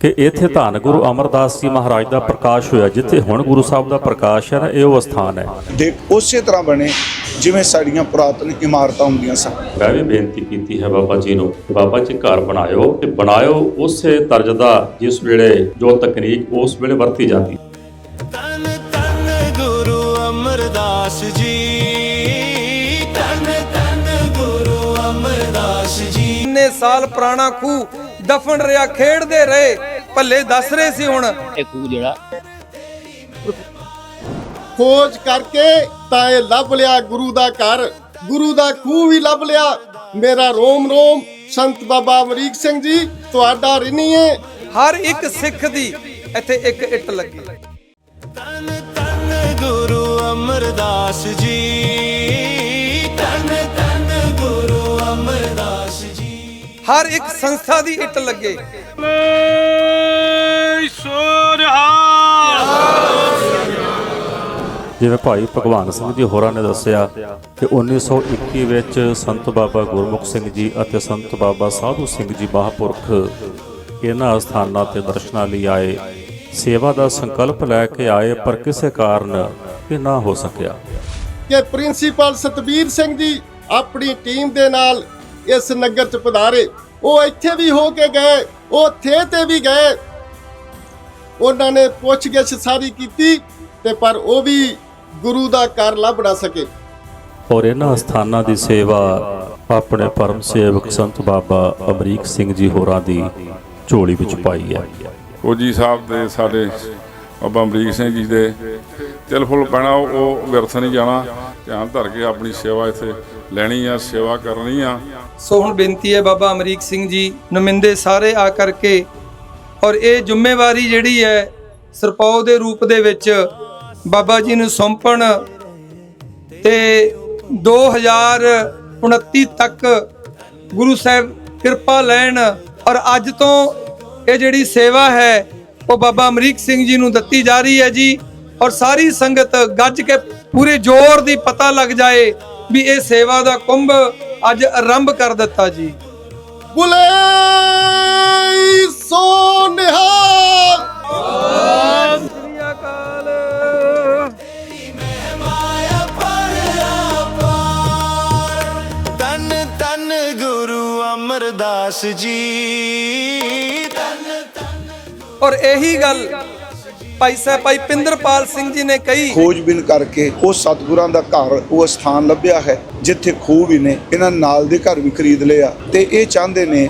ਕਿ ਇੱਥੇ ਧੰਨ ਗੁਰੂ ਅਮਰਦਾਸ ਜੀ ਮਹਾਰਾਜ ਦਾ ਪ੍ਰਕਾਸ਼ ਹੋਇਆ ਜਿੱਥੇ ਹੁਣ ਗੁਰੂ ਸਾਹਿਬ ਦਾ ਪ੍ਰਕਾਸ਼ ਹੈ ਨਾ ਇਹ ਉਹ ਸਥਾਨ ਹੈ। ਦੇਖ ਉਸੇ ਤਰ੍ਹਾਂ ਬਣੇ ਜਿਵੇਂ ਸਾਡੀਆਂ ਪੁਰਾਤਨ ਇਮਾਰਤਾਂ ਹੁੰਦੀਆਂ ਸਨ। ਮੈਂ ਵੀ ਬੇਨਤੀ ਕੀਤੀ ਹੈ ਬਾਬਾ ਜੀ ਨੂੰ ਕਿ ਬਾਬਾ ਜੀ ਘਰ ਬਣਾਇਓ ਤੇ ਬਣਾਇਓ ਉਸੇ ਤਰਜ਼ ਦਾ ਜਿਸ ਵੇਲੇ ਜੋ ਤਕਨੀਕ ਉਸ ਵੇਲੇ ਵਰਤੀ ਜਾਂਦੀ। ਤਨ ਤਨ ਗੁਰੂ ਅਮਰਦਾਸ ਜੀ। ਤਨ ਤਨ ਗੁਰੂ ਅਮਰਦਾਸ ਜੀ। ਇੰਨੇ ਸਾਲ ਪੁਰਾਣਾ ਖੂਹ ਦਫਨ ਰਿਆ ਖੇਡਦੇ ਰਹੇ। ਭੱਲੇ ਦੱਸ ਰਹੇ ਸੀ ਹੁਣ। ਇਹ ਖੂਹ ਜਿਹੜਾ। ਖੋਜ ਕਰਕੇ ਤਾਂ ਇਹ ਲੱਭ ਲਿਆ ਗੁਰੂ ਦਾ ਘਰ। ਗੁਰੂ ਦਾ ਖੂਹ ਵੀ ਲੱਭ ਲਿਆ। ਮੇਰਾ ਰੋਮ ਰੋਮ। ਸੰਤ ਬਾਬਾ ਅਮਰੀਕ ਸਿੰਘ ਜੀ ਤੁਹਾਡਾ ਰਿਣੀ ਹੈ ਹਰ ਇੱਕ ਸਿੱਖ ਦੀ ਇੱਥੇ ਇੱਕ ਇੱਟ ਲੱਗੀ। ਤਨ ਤਨ ਗੁਰੂ ਅਮਰਦਾਸ ਜੀ। ਹਰ ਇੱਕ ਸੰਸਥਾ ਦੀ ਇੱਟ ਲੱਗੇ। ਜਿਵੇਂ ਭਾਈ ਭਗਵਾਨ ਸਿੰਘ ਜੀ ਹੋਰਾਂ ਨੇ ਦੱਸਿਆ ਕਿ 1921 ਵਿੱਚ ਸੰਤ ਬਾਬਾ ਗੁਰਮੁਖ ਸਿੰਘ ਜੀ ਅਤੇ ਸੰਤ ਬਾਬਾ ਸਾਧੂ ਸਿੰਘ ਜੀ ਮਹਾਂਪੁਰਖ ਇਹਨਾਂ ਸਥਾਨਾਂ ਤੇ ਦਰਸ਼ਨਾਂ ਲਈ ਆਏ। ਸੇਵਾ ਦਾ ਸੰਕਲਪ ਲੈ ਕੇ ਆਏ ਪਰ ਕਿਸੇ ਕਾਰਨ ਇਹ ਨਾ ਹੋ ਸਕਿਆ। ਕਿ ਪ੍ਰਿੰਸੀਪਲ ਸਤਬੀਰ ਸਿੰਘ ਜੀ ਆਪਣੀ ਟੀਮ ਦੇ ਨਾਲ ਇਸ ਨਗਰ ਚ ਪਧਾਰੇ। ਉਹ ਇੱਥੇ ਵੀ ਹੋ ਕੇ ਗਏ ਉਹ ਥੇ ਤੇ ਵੀ ਗਏ। ਉਹਨਾਂ ਨੇ ਪੁੱਛਗਿੱਛ ਸਾਰੀ ਕੀਤੀ ਤੇ ਪਰ ਉਹ ਵੀ ਗੁਰੂ ਦਾ ਘਰ ਲੱਭ ਨਾ ਸਕੇ। ਔਰ ਇਹਨਾਂ ਸਥਾਨਾਂ ਦੀ ਸੇਵਾ ਆਪਣੇ ਪਰਮ ਸੇਵਕ ਸੰਤ ਬਾਬਾ ਅਮਰੀਕ ਸਿੰਘ ਜੀ ਹੋਰਾਂ ਦੀ ਝੋਲੀ ਵਿੱਚ ਪਾਈ ਹੈ। ਫੌਜੀ ਸਾਹਿਬ ਦੇ ਸਾਡੇ ਬਾਬਾ ਅਮਰੀਕ ਸਿੰਘ ਜੀ ਦੇ। ਤਿਲ ਫੁੱਲ ਪੈਣਾ ਉਹ ਉਹ ਵਿਰਥ ਨਹੀਂ ਜਾਣਾ। ਧਿਆਨ ਧਰ ਕੇ ਆਪਣੀ ਸੇਵਾ ਇੱਥੇ ਲੈਣੀ ਆ, ਸੇਵਾ ਕਰਨੀ ਆ। ਸੋ ਹੁਣ ਬੇਨਤੀ ਹੈ ਬਾਬਾ ਅਮਰੀਕ ਸਿੰਘ ਜੀ, ਨੁਮਿੰਦੇ ਸਾਰੇ ਆ ਕਰਕੇ ਔਰ ਇਹ ਜ਼ਿੰਮੇਵਾਰੀ ਜਿਹੜੀ ਹੈ ਸਰਪੌ ਦੇ ਰੂਪ ਦੇ ਵਿੱਚ ਬਾਬਾ ਜੀ ਨੂੰ ਸੌਂਪਣ ਤੇ 2029 ਤੱਕ ਗੁਰੂ ਸਾਹਿਬ ਕਿਰਪਾ ਲੈਣ ਔਰ ਅੱਜ ਤੋਂ ਇਹ ਜਿਹੜੀ ਸੇਵਾ ਹੈ, ਉਹ ਬਾਬਾ ਅਮਰੀਕ ਸਿੰਘ ਜੀ ਨੂੰ ਦਿੱਤੀ ਜਾ ਰਹੀ ਹੈ ਜੀ ਔਰ ਸਾਰੀ ਸੰਗਤ ਗੱਜ ਕੇ ਪੂਰੇ ਜ਼ੋਰ ਦੀ ਪਤਾ ਲੱਗ ਜਾਏ ਵੀ ਇਹ ਸੇਵਾ ਦਾ ਕੁੰਭ ਅੱਜ ਆਰੰਭ ਕਰ ਦਿੱਤਾ ਜੀ। ਬੁਲੇ ਸੋ ਨਿਹਾਲ। ਮਾਇਆ ਪਰ ਅਪਾਰ ਤਨ ਤਨ ਗੁਰੂ ਅਮਰਦਾਸ ਜੀ। ਤਨ ਤਨ ਔਰ ਇਹੀ ਗੱਲ ਭਾਈ ਸਾਹਿਬ, ਭਾਈ ਪਿੰਦਰਪਾਲ ਸਿੰਘ ਜੀ ਨੇ ਕਹੀ। ਖੋਜਬੀਨ ਕਰਕੇ ਉਹ ਸਤਿਗੁਰਾਂ ਦਾ ਘਰ, ਉਹ ਸਥਾਨ ਲੱਭਿਆ ਹੈ, ਜਿੱਥੇ ਖੂਹ ਵੀ ਨੇ, ਇਹਨਾਂ ਨਾਲ ਦੇ ਘਰ ਵੀ ਖਰੀਦ ਲਿਆ। ਤੇ ਇਹ ਚਾਹੁੰਦੇ ਨੇ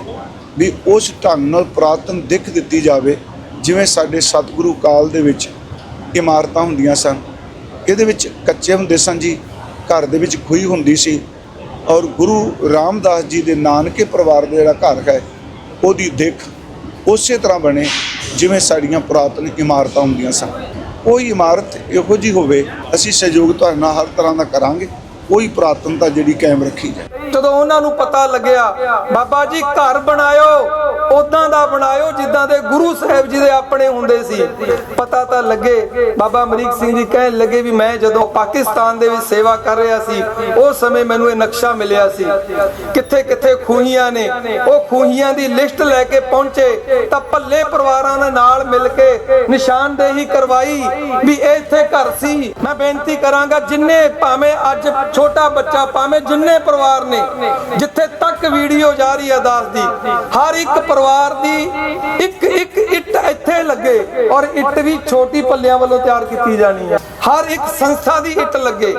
ਵੀ ਉਸ ਢੰਗ ਨਾਲ ਪੁਰਾਤਨ ਦਿੱਖ ਦਿੱਤੀ ਜਾਵੇ, ਜਿਵੇਂ ਸਾਡੇ ਸਤਿਗੁਰੂ ਕਾਲ ਦੇ ਵਿੱਚ ਇਮਾਰਤਾਂ ਹੁੰਦੀਆਂ ਸਨ। ਇਹਦੇ ਵਿੱਚ ਕੱਚੇ ਹੁੰਦੇ ਸਨ ਜੀ, ਘਰ ਦੇ ਵਿੱਚ ਖੂਹੀ ਹੁੰਦੀ ਸੀ। ਔਰ ਗੁਰੂ ਰਾਮਦਾਸ ਜੀ ਦੇ ਨਾਨਕੇ ਪਰਿਵਾਰ ਦਾ ਜਿਹੜਾ ਘਰ ਹੈ, ਉਹਦੀ ਦਿੱਖ ਉਸੇ ਤਰ੍ਹਾਂ ਬਣੇ ਜਿਵੇਂ ਸਾਡੀਆਂ ਪੁਰਾਤਨ ਇਮਾਰਤਾਂ ਹੁੰਦੀਆਂ ਸਨ। ਕੋਈ ਇਮਾਰਤ ਇਹੋ ਜੀ ਹੋਵੇ, ਅਸੀਂ ਸਹਿਯੋਗ ਤੁਹਾਡੇ ਨਾਲ ਹਰ ਤਰ੍ਹਾਂ ਦਾ ਕਰਾਂਗੇ। ਕੋਈ ਪੁਰਾਤਨਤਾ ਜਿਹੜੀ ਕਾਇਮ ਰੱਖੀ ਜਾਏ ਜਦੋਂ ਉਹਨਾਂ ਨੂੰ ਪਤਾ ਲੱਗਿਆ, ਬਾਬਾ ਜੀ ਘਰ ਬਣਾਇਓ ਉਦਾਂ ਦਾ ਬਣਾਇਓ ਜਿੱਦਾਂ ਦੇ ਗੁਰੂ ਸਾਹਿਬ ਜੀ ਦੇ ਆਪਣੇ ਹੁੰਦੇ ਸੀ। ਪਤਾ ਤਾਂ ਲੱਗੇ, ਬਾਬਾ ਅਮਰੀਕ ਸਿੰਘ ਜੀ ਕਹਿਣ ਲੱਗੇ ਵੀ ਮੈਂ ਜਦੋਂ ਪਾਕਿਸਤਾਨ ਦੇ ਵਿੱਚ ਸੇਵਾ ਕਰ ਰਿਹਾ ਸੀ ਉਸ ਸਮੇਂ ਮੈਨੂੰ ਇਹ ਨਕਸ਼ਾ ਮਿਲਿਆ ਸੀ। ਕਿੱਥੇ ਕਿੱਥੇ ਖੂਹੀਆਂ ਨੇ, ਉਹ ਖੂਹੀਆਂ ਦੀ ਲਿਸਟ ਲੈ ਕੇ ਪਹੁੰਚੇ, ਤਾਂ ਪੱਲੇ ਪਰਿਵਾਰਾਂ ਦੇ ਨਾਲ ਮਿਲ ਕੇ ਨਿਸ਼ਾਨਦੇਹੀ ਕਰਵਾਈ ਵੀ ਇਹ ਇੱਥੇ ਘਰ ਸੀ। ਮੈਂ ਬੇਨਤੀ ਕਰਾਂਗਾ ਜਿੰਨੇ ਭਾਵੇਂ ਅੱਜ ਛੋਟਾ ਬੱਚਾ, ਭਾਵੇਂ ਜਿੰਨੇ ਪਰਿਵਾਰ ਨੇ ਜਿੱਥੇ ਤੱਕ ਵੀਡੀਓ ਜਾ ਰਹੀ ਹੈ ਦਾਸ ਦੀ, ਹਰ ਇੱਕ ਪਰਿਵਾਰ ਦੀ ਇੱਕ ਇੱਕ ਇੱਟ ਇੱਥੇ ਲੱਗੇ ਔਰ ਇੱਟ ਵੀ ਛੋਟੀ ਪੱਲਿਆਂ ਵੱਲੋਂ ਤਿਆਰ ਕੀਤੀ ਜਾਣੀ ਹੈ ਹਰ ਇੱਕ ਸੰਸਥਾ ਦੀ ਇੱਟ ਲੱਗੇ।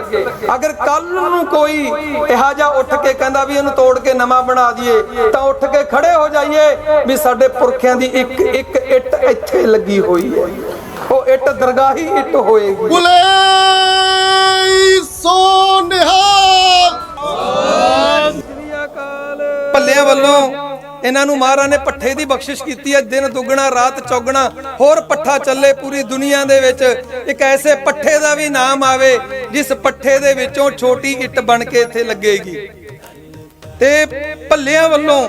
ਅਗਰ ਕੱਲ ਨੂੰ ਕੋਈ ਇਹੋ ਜਿਹਾ ਉੱਠ ਕੇ ਕਹਿੰਦਾ ਵੀ ਇਹਨੂੰ ਤੋੜ ਕੇ ਨਵਾਂ ਬਣਾ ਦਈਏ, ਤਾਂ ਉੱਠ ਕੇ ਖੜੇ ਹੋ ਜਾਈਏ ਵੀ ਸਾਡੇ ਪੁਰਖਿਆਂ ਦੀ ਇੱਕ ਇੱਕ ਇੱਟ ਇੱਥੇ ਲੱਗੀ ਹੋਈ ਹੈ। ਉਹ ਇੱਟ ਦਰਗਾਹੀ ਇੱਟ ਹੋਏਗੀ। ਬੁਲੇ ਸੋ ਨਿਹਾਲ ਭੱਲਿਆਂ ਵੱਲੋਂ ਇਹਨਾਂ ਨੂੰ ਮਹਾਰਾਜ ਨੇ ਪੱਠੇ ਦੀ ਬਖਸ਼ਿਸ਼ ਕੀਤੀ ਹੈ, ਦਿਨ ਦੁੱਗਣਾ, ਰਾਤ ਚੌਗਣਾ, ਹੋਰ ਪੱਠਾ ਚੱਲੇ ਪੂਰੀ ਦੁਨੀਆ ਦੇ ਵਿੱਚ। ਇੱਕ ਐਸੇ ਪੱਠੇ ਦਾ ਵੀ ਨਾਮ ਆਵੇ, ਜਿਸ ਪੱਠੇ ਦੇ ਵਿੱਚੋਂ ਛੋਟੀ ਇੱਟ ਬਣ ਕੇ ਇੱਥੇ ਲੱਗੇਗੀ। ਤੇ ਭੱਲਿਆਂ ਵੱਲੋਂ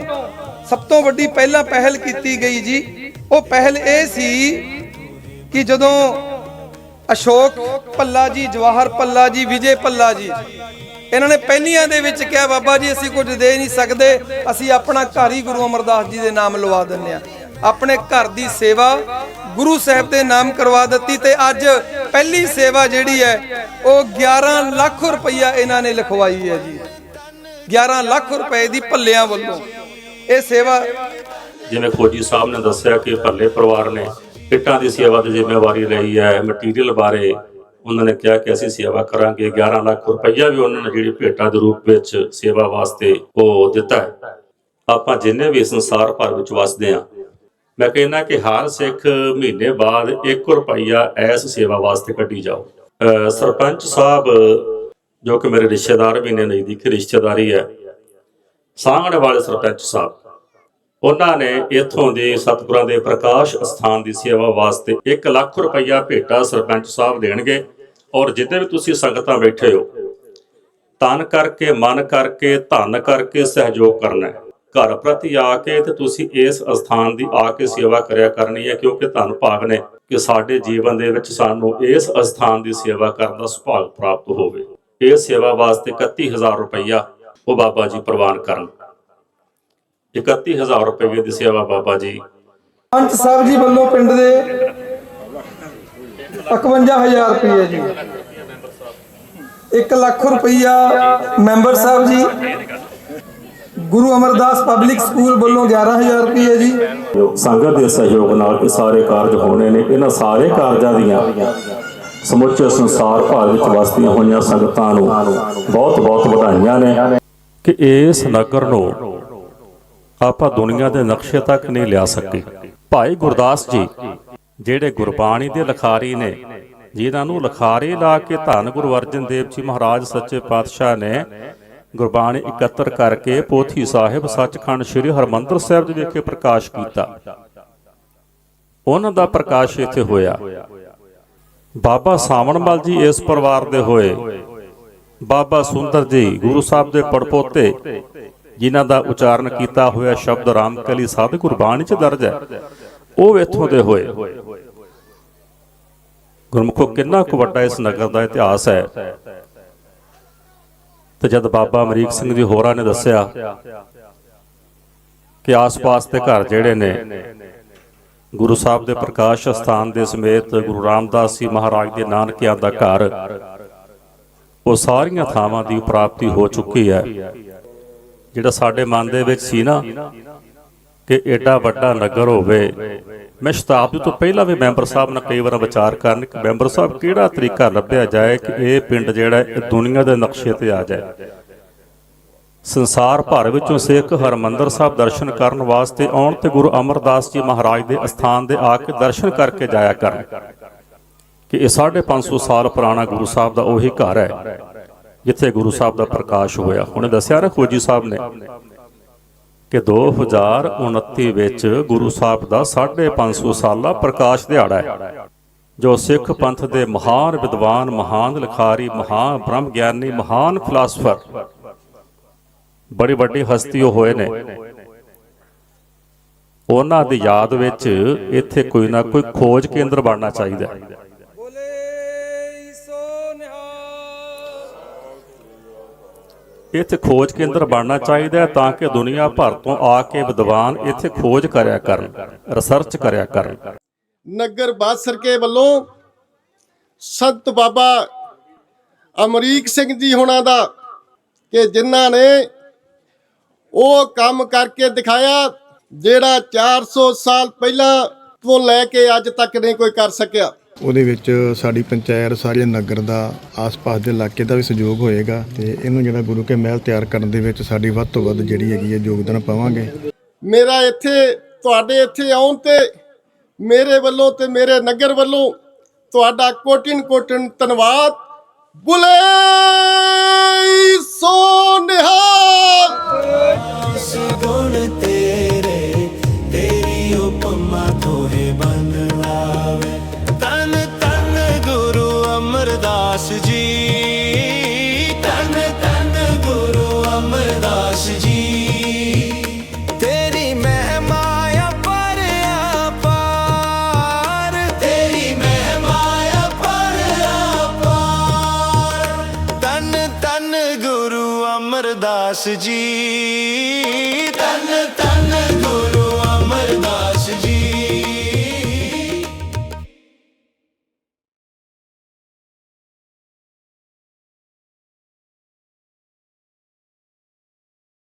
ਸਭ ਤੋਂ ਵੱਡੀ ਪਹਿਲਾਂ ਪਹਿਲ ਕੀਤੀ ਗਈ ਜੀ। ਉਹ ਪਹਿਲ ਇਹ ਸੀ ਕਿ ਜਦੋਂ ਅਸ਼ੋਕ ਭੱਲਾ ਜੀ, ਜਵਾਹਰ ਭੱਲਾ ਜੀ, ਵਿਜੇ ਭੱਲਾ ਜੀ ਇਹਨਾਂ ਨੇ ਪਹਿਲੀਆਂ ਦੇ ਵਿੱਚ ਕਿਹਾ, ਬਾਬਾ ਜੀ, ਅਸੀਂ ਕੁਝ ਦੇ ਨਹੀਂ ਸਕਦੇ, ਅਸੀਂ ਆਪਣਾ ਘਰ ਹੀ ਗੁਰੂ ਅਮਰਦਾਸ ਜੀ ਦੇ ਨਾਮ ਲਵਾ ਦਿੰਨੇ ਆ ਆਪਣੇ ਘਰ ਦੀ ਸੇਵਾ ਗੁਰੂ ਸਾਹਿਬ ਦੇ ਨਾਮ ਕਰਵਾ ਦਿੱਤੀ ਤੇ ਅੱਜ ਪਹਿਲੀ ਸੇਵਾ ਜਿਹੜੀ ਹੈ, ਉਹ 11 ਲੱਖ ਰੁਪਈਆ ਇਹਨਾਂ ਨੇ ਲਿਖਵਾਈ ਹੈ ਜੀ। 11 ਲੱਖ ਰੁਪਏ ਦੀ ਭੱਲਿਆਂ ਵੱਲੋਂ ਇਹ ਸੇਵਾ ਜਿਵੇਂ ਫੌਜੀ ਸਾਹਿਬ ਨੇ ਦੱਸਿਆ ਕਿ ਭੱਲੇ ਪਰਿਵਾਰ ਨੇ ਕਿੱਟਾਂ ਦੀ ਸੇਵਾ ਦੀ ਜ਼ਿੰਮੇਵਾਰੀ ਲਈ ਹੈ ਮਟੀਰੀਅਲ ਬਾਰੇ ਉਹਨਾਂ ਨੇ ਕਿਹਾ ਕਿ ਅਸੀਂ ਸੇਵਾ ਕਰਾਂਗੇ। 11 ਲੱਖ ਰੁਪਈਆ ਵੀ ਉਹਨਾਂ ਨੇ ਜਿਹੜੀ ਭੇਟਾ ਦੇ ਰੂਪ ਵਿੱਚ ਸੇਵਾ ਵਾਸਤੇ ਉਹ ਦਿੱਤਾ ਹੈ। ਆਪਾਂ ਜਿੰਨੇ ਵੀ ਸੰਸਾਰ ਭਰ ਵਿੱਚ ਵਸਦੇ ਆ ਮੈਂ ਕਹਿੰਦਾ ਕਿ ਹਰ ਸਿੱਖ ਮਹੀਨੇ ਬਾਅਦ 1 ਰੁਪਈਆ ਐਸ ਸੇਵਾ ਵਾਸਤੇ ਕੱਢੀ ਜਾਓ। ਸਰਪੰਚ ਸਾਹਿਬ, ਜੋ ਕਿ ਮੇਰੇ ਰਿਸ਼ਤੇਦਾਰ ਵੀ ਨੇ, ਨਜ਼ਦੀਕੀ ਰਿਸ਼ਤੇਦਾਰੀ ਹੈ ਸਾਹਮਣੇ ਵਾਲੇ ਸਰਪੰਚ ਸਾਹਿਬ ਉਹਨਾਂ ਨੇ ਇਥੋਂ ਦੇ ਸਤਿਗੁਰਾਂ ਦੇ ਪ੍ਰਕਾਸ਼ ਅਸਥਾਨ ਦੀ ਸੇਵਾ ਵਾਸਤੇ 1 ਲੱਖ ਰੁਪਈਆ ਭੇਟਾ ਸਰਪੰਚ ਸਾਹਿਬ ਦੇਣਗੇ ਔਰ ਜਿੱਦੇ ਵੀ ਤੁਸੀਂ ਸੰਗਤਾਂ ਬੈਠੇ ਹੋ, ਤਨ ਕਰਕੇ, ਮਨ ਕਰਕੇ, ਧਨ ਕਰਕੇ ਸਹਿਯੋਗ ਕਰਨਾ ਹੈ। ਘਰ ਪ੍ਰਤੀ ਆ ਕੇ ਤੇ ਤੁਸੀਂ ਇਸ ਅਸਥਾਨ ਦੀ ਆ ਕੇ ਸੇਵਾ ਕਰਿਆ ਕਰਨੀ ਹੈ ਕਿਉਂਕਿ ਧੰਨ ਭਾਗ ਨੇ ਕਿ ਸਾਡੇ ਜੀਵਨ ਦੇ ਵਿੱਚ ਸਾਨੂੰ ਇਸ ਅਸਥਾਨ ਦੀ ਸੇਵਾ ਕਰਨ ਦਾ ਸੁਭਾਗ ਪ੍ਰਾਪਤ ਹੋਵੇ। ਇਹ ਸੇਵਾ ਵਾਸਤੇ 31000 ਰੁਪਈਆ ਉਹ ਬਾਬਾ ਜੀ ਪ੍ਰਵਾਨ ਕਰਨ। 31000 ਰੁਪਏ ਦੀ ਸੇਵਾ ਬਾਬਾ ਜੀ। ਪੰਚ ਸਾਹਿਬ ਜੀ ਵੱਲੋਂ ਪਿੰਡ ਦੇ 51000 ਰੁਪਏ ਜੀ। 1 ਲੱਖ ਰੁਪਈਆ member Sahib ji. Guru Amardas public school ਵੱਲੋਂ 11000 ਰੁਪਏ ਜੀ। ਸੰਗਤ ਦੇ ਸਹਿਯੋਗ ਨਾਲ ਇਹ ਸਾਰੇ ਕਾਰਜ ਹੋਣੇ ਨੇ। ਇਹਨਾਂ ਸਾਰੇ ਕਾਰਜਾਂ ਦੀਆਂ ਸਮੁੱਚੇ ਸੰਸਾਰ ਭਰ ਵਿੱਚ ਵਸਦੀਆਂ ਹੋਈਆਂ ਸੰਗਤਾਂ ਨੂੰ ਬਹੁਤ ਬਹੁਤ ਵਧਾਈਆਂ ਨੇ। ਕਿ ਇਸ ਨਗਰ ਨੂੰ ਆਪਾਂ ਦੁਨੀਆ ਦੇ ਨਕਸ਼ੇ ਤੱਕ ਨਹੀਂ ਲਿਆ ਸਕੇ। ਭਾਈ ਗੁਰਦਾਸ ਜੀ, ਜਿਹੜੇ ਗੁਰਬਾਣੀ ਦੇ ਲਖਾਰੀ ਨੇ, ਜਿਨ੍ਹਾਂ ਨੂੰ ਲਖਾਰੀ ਲਾ ਕੇ ਧੰਨ ਗੁਰੂ ਅਰਜਨ ਦੇਵ ਜੀ ਮਹਾਰਾਜ ਸੱਚੇ ਪਾਤਸ਼ਾਹ ਨੇ ਗੁਰਬਾਣੀ ਇਕੱਤਰ ਕਰਕੇ ਪੋਥੀ ਸਾਹਿਬ ਸੱਚਖੰਡ ਸ੍ਰੀ ਹਰਮੰਦਰ ਸਾਹਿਬ ਦੇ ਵਿਖੇ ਪ੍ਰਕਾਸ਼ ਕੀਤਾ। ਉਹਨਾਂ ਦਾ ਪ੍ਰਕਾਸ਼ ਇੱਥੇ ਹੋਇਆ। ਬਾਬਾ ਸਾਵਣਮਲ ਜੀ ਇਸ ਪਰਿਵਾਰ ਦੇ ਹੋਏ। ਬਾਬਾ ਸੁੰਦਰ ਜੀ ਗੁਰੂ ਸਾਹਿਬ ਦੇ ਪੜਪੋਤੇ। ਜਿਨ੍ਹਾਂ ਦਾ ਉਚਾਰਨ ਕੀਤਾ ਹੋਇਆ ਸ਼ਬਦ ਰਾਮਕਲੀ ਸਾਧ ਗੁਰਬਾਣੀ ਚ ਦਰਜ ਹੈ। ਉਹ ਇੱਥੋਂ ਦੇ ਹੋਏ। ਗੁਰਮੁਖੋ, ਕਿੰਨਾ ਕੁ ਵੱਡਾ ਇਸ ਨਗਰ ਦਾ ਇਤਿਹਾਸ ਹੈ? ਤੇ ਜਦ ਬਾਬਾ ਅਮਰੀਕ ਸਿੰਘ ਜੀ ਹੋਰਾਂ ਨੇ ਦੱਸਿਆ ਕਿ ਆਸ-ਪਾਸ ਦੇ ਘਰ ਜਿਹੜੇ ਨੇ, ਗੁਰੂ ਸਾਹਿਬ ਦੇ ਪ੍ਰਕਾਸ਼ ਸਥਾਨ ਦੇ ਸਮੇਤ ਗੁਰੂ ਰਾਮਦਾਸ ਜੀ ਮਹਾਰਾਜ ਦੇ ਨਾਨਕਿਆਂ ਦਾ ਘਰ, ਉਹ ਸਾਰੀਆਂ ਥਾਵਾਂ ਦੀ ਪ੍ਰਾਪਤੀ ਹੋ ਚੁੱਕੀ ਹੈ। ਜਿਹੜਾ ਸਾਡੇ ਮਨ ਦੇ ਵਿੱਚ ਸੀ ਨਾ ਕਿ ਏਡਾ ਵੱਡਾ ਨਗਰ ਹੋਵੇ। ਮੈਂ ਸ਼ਤਾਬਦੀ ਤੋਂ ਪਹਿਲਾਂ ਵੀ ਮੈਂਬਰ ਸਾਹਿਬ ਨਾਲ ਕਈ ਵਾਰ ਵਿਚਾਰ ਕਰਨ ਕਿ ਮੈਂਬਰ ਸਾਹਿਬ ਕਿਹੜਾ ਤਰੀਕਾ ਲੱਭਿਆ ਜਾਏ ਕਿ ਇਹ ਪਿੰਡ ਜਿਹੜਾ ਇਹ ਦੁਨੀਆ ਦੇ ਨਕਸ਼ੇ ਤੇ ਆ ਜਾਏ। ਸੰਸਾਰ ਭਰ ਵਿੱਚੋਂ ਸਿੱਖ ਹਰਮੰਦਰ ਸਾਹਿਬ ਦਰਸ਼ਨ ਕਰਨ ਵਾਸਤੇ ਆਉਣ ਤੇ ਗੁਰੂ ਅਮਰਦਾਸ ਜੀ ਮਹਾਰਾਜ ਦੇ ਅਸਥਾਨ ਦੇ ਆ ਕੇ ਦਰਸ਼ਨ ਕਰਕੇ ਜਾਇਆ ਕਰਨ। ਕਿ ਇਹ 550 ਸਾਲ ਪੁਰਾਣਾ ਗੁਰੂ ਸਾਹਿਬ ਦਾ ਉਹੀ ਘਰ ਹੈ। ਜਿੱਥੇ ਗੁਰੂ ਸਾਹਿਬ ਦਾ ਪ੍ਰਕਾਸ਼ ਹੋਇਆ। ਉਹਨੇ ਦੱਸਿਆ ਨਾ ਖੋਜੀ ਸਾਹਿਬ ਨੇ ਕਿ 2029 ਵਿੱਚ ਗੁਰੂ ਸਾਹਿਬ ਦਾ 550 ਸਾਲਾ ਪ੍ਰਕਾਸ਼ ਦਿਹਾੜਾ ਹੈ, ਜੋ ਸਿੱਖ ਪੰਥ ਦੇ ਮਹਾਨ ਵਿਦਵਾਨ, ਮਹਾਨ ਲਿਖਾਰੀ, ਮਹਾਨ ਬ੍ਰਹਮ ਗਿਆਨੀ, ਮਹਾਨ ਫਿਲਾਸਫਰ ਬੜੀ ਵੱਡੀ ਹਸਤੀ ਉਹ ਹੋਏ ਨੇ। ਉਹਨਾਂ ਦੀ ਯਾਦ ਵਿੱਚ ਇੱਥੇ ਕੋਈ ਨਾ ਕੋਈ ਖੋਜ ਕੇਂਦਰ ਬਣਨਾ ਚਾਹੀਦਾ ਹੈ। ਇੱਥੇ ਖੋਜ ਕੇਂਦਰ ਬਣਨਾ ਚਾਹੀਦਾ ਹੈ ਤਾਂ ਕਿ ਦੁਨੀਆ ਭਰ ਤੋਂ ਆ ਕੇ ਵਿਦਵਾਨ ਇੱਥੇ ਖੋਜ ਕਰਿਆ ਕਰਨ ਰਿਸਰਚ ਕਰਿਆ ਕਰਨ। ਨਗਰ ਬਾਦਸਰਕੇ ਵੱਲੋਂ ਸੰਤ ਬਾਬਾ ਅਮਰੀਕ ਸਿੰਘ ਜੀ ਹੋਣਾ ਦਾ ਕਿ ਜਿਨ੍ਹਾਂ ਨੇ ਉਹ ਕੰਮ ਕਰਕੇ ਦਿਖਾਇਆ ਜਿਹੜਾ 400 ਸਾਲ ਪਹਿਲਾਂ ਤੋਂ ਲੈ ਕੇ ਅੱਜ ਤੱਕ ਨਹੀਂ ਕੋਈ ਕਰ ਸਕਿਆ। ਉਹਦੇ ਵਿੱਚ ਸਾਡੀ ਪੰਚਾਇਤ ਸਾਰੇ ਨਗਰ ਦਾ ਆਸ-ਪਾਸ ਦੇ ਇਲਾਕੇ ਦਾ ਵੀ ਸਹਿਯੋਗ ਹੋਏਗਾ ਤੇ ਇਹਨੂੰ ਜਿਹੜਾ ਗੁਰੂ ਕੇ ਮਹਿਲ ਤਿਆਰ ਕਰਨ ਦੇ ਵਿੱਚ ਸਾਡੀ ਵੱਧ ਤੋਂ ਵੱਧ ਜਿਹੜੀ ਹੈਗੀ ਹੈ ਯੋਗਦਾਨ ਪਾਵਾਂਗੇ। ਮੇਰਾ ਇੱਥੇ ਤੁਹਾਡੇ ਇੱਥੇ ਆਉਣ ਤੇ ਮੇਰੇ ਵੱਲੋਂ ਤੇ ਮੇਰੇ ਨਗਰ ਵੱਲੋਂ ਤੁਹਾਡਾ ਕੋਟਿਨ ਕੋਟਿਨ ਧੰਨਵਾਦ। ਬੁਲੇ ਸੋ ਨਿਹਾਲ। ਦਾਸ ਜੀ। ਤਨ ਤਨ ਗੁਰੂ ਅਮਰਦਾਸ ਜੀ। ਤੇਰੀ ਮਹਿਮਾ ਅਪਰ ਅਪਾਰ। ਤੇਰੀ ਮਹਿਮਾ ਅਪਰ ਅਪਾਰ। ਤਨ ਤਨ ਗੁਰੂ ਅਮਰਦਾਸ ਜੀ। ਤਨ ਤਨ ਗੁਰੂ ਅਮਰਦਾਸ